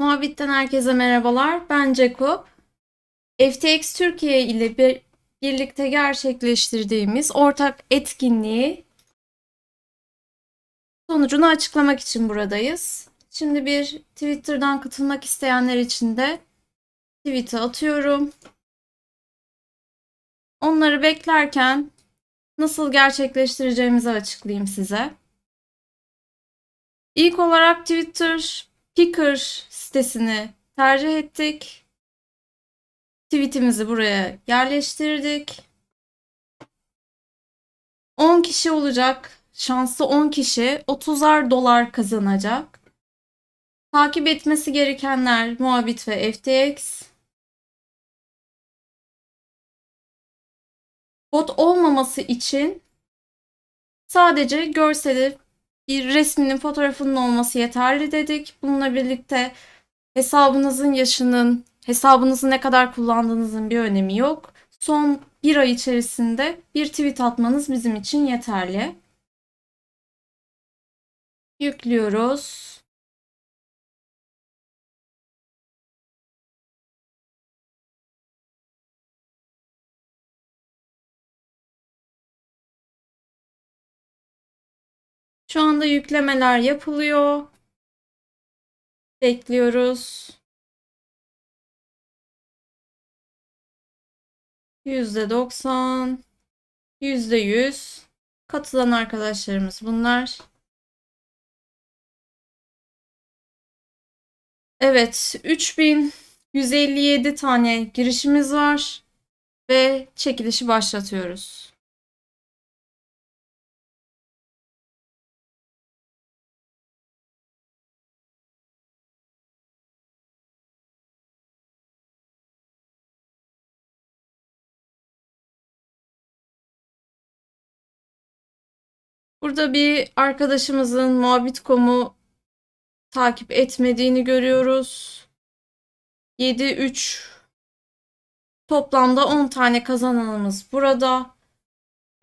Muhabbitten herkese merhabalar. Ben Ceko. FTX Türkiye ile bir, birlikte gerçekleştirdiğimiz ortak etkinliği sonucunu açıklamak için buradayız. Şimdi bir Twitter'dan katılmak isteyenler için de tweet'i atıyorum. Onları beklerken nasıl gerçekleştireceğimizi açıklayayım size. İlk olarak Twitter Picker sitesini tercih ettik. Tweetimizi buraya yerleştirdik. 10 kişi olacak. Şanslı 10 kişi 30'ar dolar kazanacak. Takip etmesi gerekenler Muhabit ve FTX. Bot olmaması için sadece görseli bir resminin fotoğrafının olması yeterli dedik. Bununla birlikte hesabınızın yaşının, hesabınızı ne kadar kullandığınızın bir önemi yok. Son bir ay içerisinde bir tweet atmanız bizim için yeterli. Yüklüyoruz. Şu anda yüklemeler yapılıyor. Bekliyoruz. %90, %100 katılan arkadaşlarımız bunlar. Evet, 3157 tane girişimiz var ve çekilişi başlatıyoruz. Burada bir arkadaşımızın Muhabbit.com'u takip etmediğini görüyoruz. 7 3 toplamda 10 tane kazananımız burada.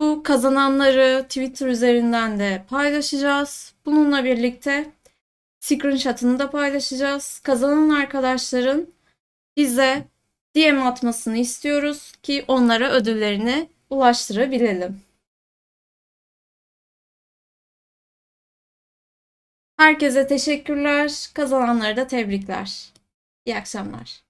Bu kazananları Twitter üzerinden de paylaşacağız. Bununla birlikte screenshot'ını da paylaşacağız. Kazanan arkadaşların bize DM atmasını istiyoruz ki onlara ödüllerini ulaştırabilelim. Herkese teşekkürler. Kazananlara da tebrikler. İyi akşamlar.